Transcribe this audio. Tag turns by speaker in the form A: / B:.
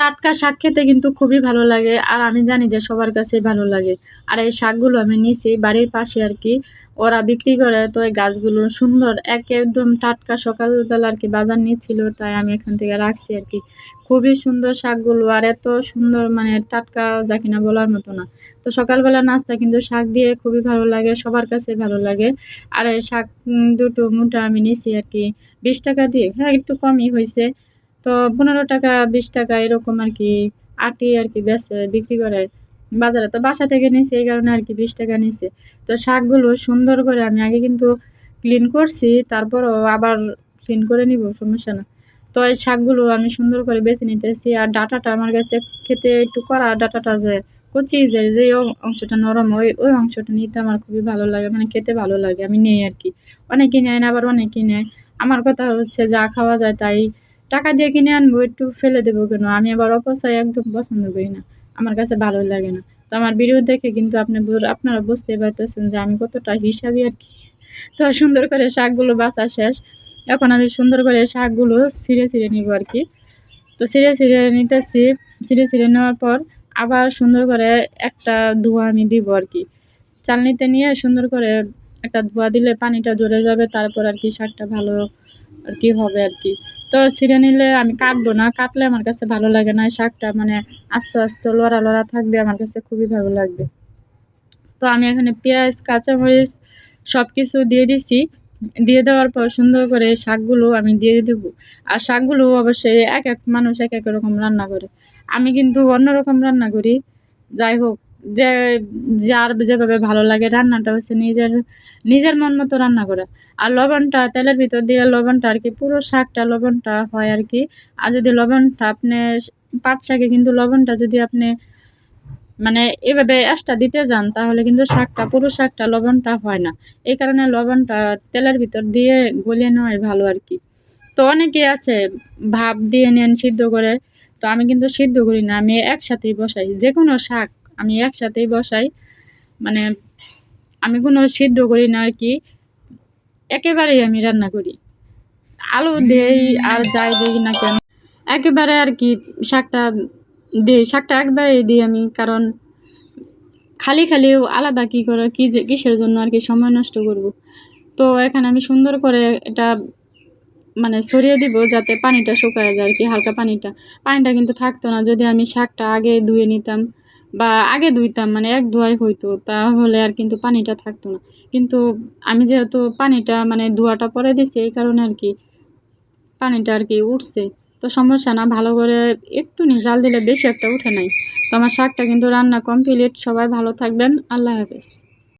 A: টাটকা শাক খেতে কিন্তু খুবই ভালো লাগে, আর আমি জানি যে সবার কাছেই ভালো লাগে। আর এই শাকগুলো আমি নিছি বাড়ির পাশে আর কি, ওরা বিক্রি করে, তো এই গাছগুলো সুন্দর, এক একদম টাটকা সকালবেলা আর কি বাজার নিচ্ছিল, তাই আমি এখান থেকে রাখছি আর কি। খুবই সুন্দর শাকগুলো, আর এত সুন্দর মানে টাটকা যা কিনা বলার মতো না। তো সকালবেলা নাস্তা কিন্তু শাক দিয়ে খুবই ভালো লাগে, সবার কাছে ভালো লাগে। আর এই শাক দুটো মুঠা আমি নিছি আর কি, বিশ টাকা দিয়ে হ্যাঁ একটু কমই হয়েছে তো পনেরো টাকা, বিশ টাকা এরকম আর কি আটি আর কি বেচে, বিক্রি করে বাজারে। তো বাসা থেকে নিছে, এই কারণে আর কি বিশ টাকা নিয়েছে তো শাকগুলো সুন্দর করে আমি আগে কিন্তু ক্লিন করছি, তারপরও আবার ক্লিন করে নিব, সমস্যা না। তো এই শাকগুলো আমি সুন্দর করে বেছে নিতেছি আর ডাটাটা আমার কাছে খেতে একটু করা ডাটাটা যে কচি যে যে অংশটা নরম, ওই ওই অংশটা নিতে আমার খুবই ভালো লাগে মানে খেতে ভালো লাগে, আমি নেই আর কি। অনেকে নেয় না, আবার অনেকে নেয়। আমার কথা হচ্ছে যা খাওয়া যায় তাই টাকা দিয়ে কিনে আনব, একটু ফেলে দেবো কেন? আমি আবার অপচয় একদম পছন্দ করি না। আমার কাছে ভালো লাগে না। তো আমার ভিডিও দেখে কিন্তু আপনি আপনারা বুঝতে পারতেছেন যে আমি কতটা হিসাবি আর কি। তো সুন্দর করে শাকগুলো বাঁচা শেষ। এখন আমি সুন্দর করে শাকগুলো ছিঁড়ে ছিঁড়ে নিব আর কি। তো ছিঁড়ে ছিঁড়ে নিতেছি। ছিঁড়ে ছিঁড়ে নেওয়ার পর আবার সুন্দর করে একটা ধোয়া আমি দিব আর কি। চালনিতে নিয়ে সুন্দর করে একটা ধোয়া দিলে পানিটা ঝরে যাবে, তারপর আর কি শাকটা ভালো আর কি হবে আর কি। তো ছিঁড়ে নিলে আমি কাটবো না, কাটলে আমার কাছে ভালো লাগে না শাকটা মানে আস্তে আস্তে লড়া লড়া থাকবে, আমার কাছে খুবই ভালো লাগবে। তো আমি এখানে পেঁয়াজ, কাঁচামরিচ সব কিছু দিয়ে দিছি, দিয়ে দেওয়ার পর সুন্দর করে শাকগুলো আমি দিয়ে দেবো। আর শাকগুলো অবশ্যই এক এক মানুষ এক এক রকম রান্না করে। আমি কিন্তু অন্যরকম রান্না করি, যাই হোক যে যার যেভাবে ভালো লাগে রান্নাটা হচ্ছে নিজের নিজের মন মতো রান্না করা। আর লবণটা, তেলের ভিতর দিয়ে লবণটা আর কি, পুরো শাকটা, লবণটা হয় আর কি। আর যদি লবণটা আপনি পাট শাকে কিন্তু লবণটা যদি আপনি মানে এভাবে এক্সট্রা দিতে যান, তাহলে কিন্তু শাকটা, পুরো শাকটা লবণটা হয় না। এই কারণে লবণটা তেলের ভিতর দিয়ে গলিয়ে নেওয়াই ভালো আর কি। তো অনেকে আছে, ভাপ দিয়ে নেন সিদ্ধ করে। তো আমি কিন্তু সিদ্ধ করি না, আমি একসাথেই বসাই। যে কোনো শাক আমি একসাথেই বসাই। মানে আমি কোনো সিদ্ধ করি না আর কি। একেবারেই আমি রান্না করি। আলু দেই আর যাই দিই না কেন। একেবারে আর কি শাকটা দিই, শাকটা একবারেই দিই আমি, কারণ খালি খালি আলাদা কী করে, কী যে কিসের জন্য আর কি সময় নষ্ট করব। তো এখানে আমি সুন্দর করে এটা মানে ছড়িয়ে দিব যাতে পানিটা শুকায় যায় আর কি, হালকা পানিটা। পানিটা কিন্তু থাকতো না, যদি আমি শাকটা আগে ধুয়ে নিতাম। বা আগে ধুইতাম মানে এক ধোয়াই হইতো, তাহলে আর কিন্তু পানিটা থাকতো না। কিন্তু আমি যেহেতু পানিটা মানে ধোয়াটা পরে দিছি, এই কারণে আর কি পানিটা আর কি উঠছে। তো সমস্যা না, ভালো করে একটু জাল দিলে বেশি একটা উঠে নাই। তো আমার শাকটা কিন্তু রান্না কমপ্লিট সবাই ভালো থাকবেন, আল্লাহ হাফেজ।